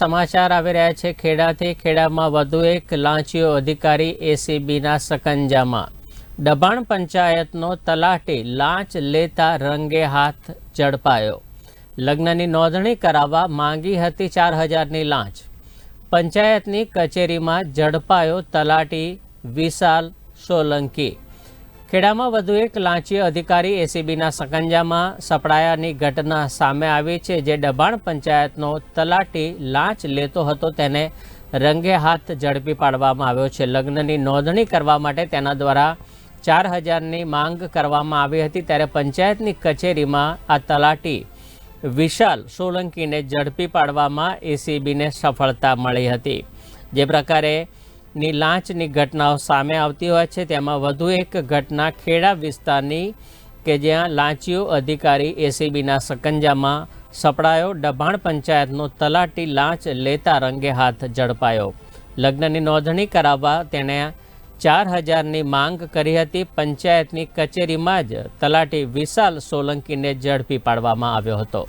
સમાચાર આવી રહ્યા છે. ખેડાથી ખેડામાં વધુ એક લાંચીઓ અધિકારી એસીબીના સકંજામાં. દબાણ પંચાયતનો તલાટી લાંચ લેતા રંગે હાથ ઝડપાયો. લગ્નની નોંધણી કરાવવા માંગી હતી ચાર હજારની લાંચ. પંચાયતની કચેરીમાં ઝડપાયો તલાટી વિશાલ સોલંકી. ખેડામાં વધુ એક લાંચીય અધિકારી એસીબીના સકંજામાં સપડાયાની ઘટના સામે આવી છે, જે દબાણ પંચાયતનો તલાટી લાંચ લેતો હતો. તેને રંગે હાથ ઝડપી પાડવામાં આવ્યો છે. લગ્નની નોંધણી કરવા માટે તેના દ્વારા ચાર હજારની માંગ કરવામાં આવી હતી. ત્યારે પંચાયતની કચેરીમાં આ તલાટી વિશાલ સોલંકીને ઝડપી પાડવામાં એસીબીને સફળતા મળી હતી. જે પ્રકારે ની લાંચની ઘટનાઓ સામે આવતી હોય છે. તેમાં વધુ એક ઘટના ખેડા વિસ્તારની કે જ્યાં લાંચીઓ અધિકારી એસીબીના સકંજામાં સપડાયો. ડભાણ પંચાયતનો તલાટી લાંચ લેતા રંગે હાથ ઝડપાયો. લગ્નની નોંધણી કરાવવા તેણે ચાર હજારની માંગ કરી હતી. પંચાયતની કચેરીમાં જ તલાટી વિશાલ સોલંકીને ઝડપી પાડવામાં આવ્યો હતો.